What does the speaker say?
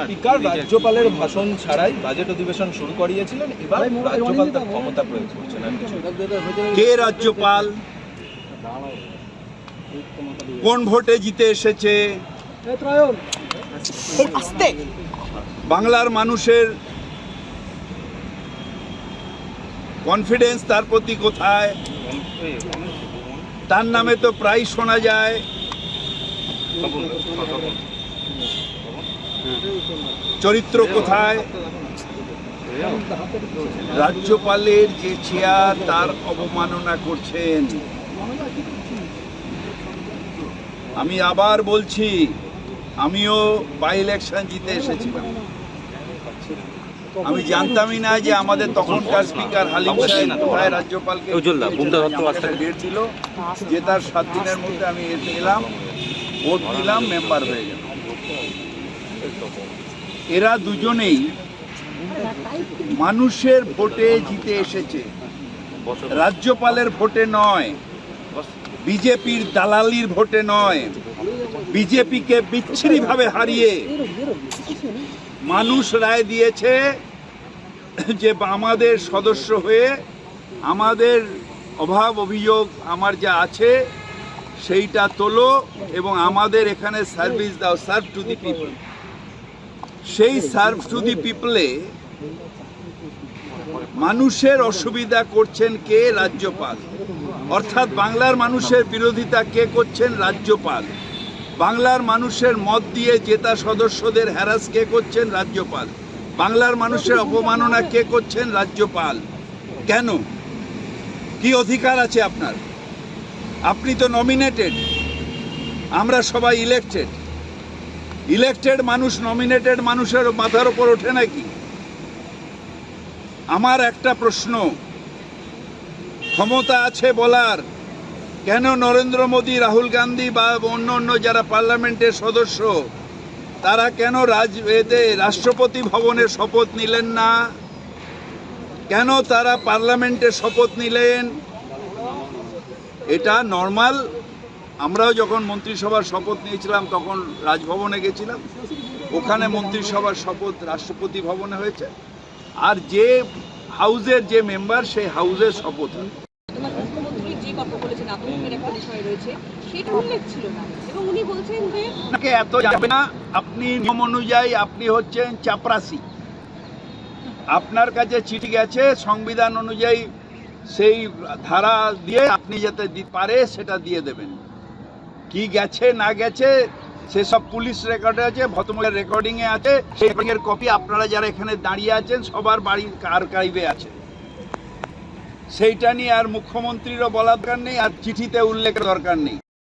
Speaker রাজ্যপালের ভাষণ ছাড়াই বাজেট অধিবেশন শুরু করিয়েছিলেন। এবার রাজ্যপাল তার ক্ষমতা প্রয়োগ করছেন। কে রাজ্যপাল? কোন ভোটে জিতে এসেছে? বাংলার মানুষের কনফিডেন্স তার প্রতি কোথায়? তার নামে তো প্রায় শোনা যায়। চরিত্র কোথায়? রাজ্যপালের যে চেয়ার তার অবমাননা করছেন। আমি আবার বলছি আমিও বাই ইলেকশন জিতে এসেছিলাম। আমি জানতামই না যে আমাদের তখনকার স্পিকার হালিম সাহেব কোথায় রাজ্যপালকে ডেট যে তার সাত দিনের মধ্যে আমি এসে এলাম ভোট দিলাম মেম্বার হয়ে গেলাম। এরা দুজনেই মানুষের ভোটে জিতে এসেছে। রাজ্যপালের ভোটে নয়, বিজেপির দালালির ভোটে নয়, বিজেপিকে বিচ্ছিরিভাবে হারিয়ে মানুষ রায় দিয়েছে যে আমাদের সদস্য হয়ে আমাদের অভাব অভিযোগ আমার যা আছে সেইটা তোলো এবং আমাদের এখানে সার্ভিস দাও সার্ভ টু দি পিপল সেই সার্ভ টু দি পিপলে মানুষের অসুবিধা করছেন কে? রাজ্যপাল। অর্থাৎ বাংলার মানুষের বিরোধিতা কে করছেন? রাজ্যপাল। বাংলার মানুষের মত দিয়ে জেতা সদস্যদের হ্যারাস কে করছেন? রাজ্যপাল। বাংলার মানুষের অপমাননা কে করছেন? রাজ্যপাল। কেন? কি অধিকার আছে আপনার? আপনি তো নমিনেটেড আমরা সবাই ইলেকটেড ইলেকটেড মানুষ নমিনেটেড মানুষের মাথার উপর ওঠে নাকি? আমার একটা প্রশ্ন, ক্ষমতা আছে বলার, কেন নরেন্দ্র মোদী, রাহুল গান্ধী বা অন্য অন্য যারা পার্লামেন্টের সদস্য, তারা কেন রাজ, এতে রাষ্ট্রপতি ভবনের শপথ নিলেন না? কেন তারা পার্লামেন্টে শপথ নিলেন? এটা নর্মাল আমরাও যখন মন্ত্রিসভার শপথ নিয়েছিলাম তখন রাজভবনে গেছিলাম। ওখানে মন্ত্রিসভার শপথ রাষ্ট্রপতি ভবনে হয়েছে। আর যে হাউজের যে মেম্বার সেই হাউজের শপথ এত যাবে না আপনি নিয়ম অনুযায়ী আপনি হচ্ছেন চাপরাসি আপনার কাছে চিঠি গেছে সংবিধান অনুযায়ী সেই ধারা দিয়ে আপনি যাতে পারে সেটা দিয়ে দেবেন। কি গেছে, না গেছে সেসব পুলিশ রেকর্ডে আছে ভদ্রমহিলার রেকর্ডিংয়ে আছে, সেই কপি আপনারা যারা এখানে দাঁড়িয়ে আছেন, সবার বাড়ির আর্কাইভে আছে। সেইটা নিয়ে আর মুখ্যমন্ত্রীরও বলার দরকার নেই, আর চিঠিতে উল্লেখের দরকার নেই।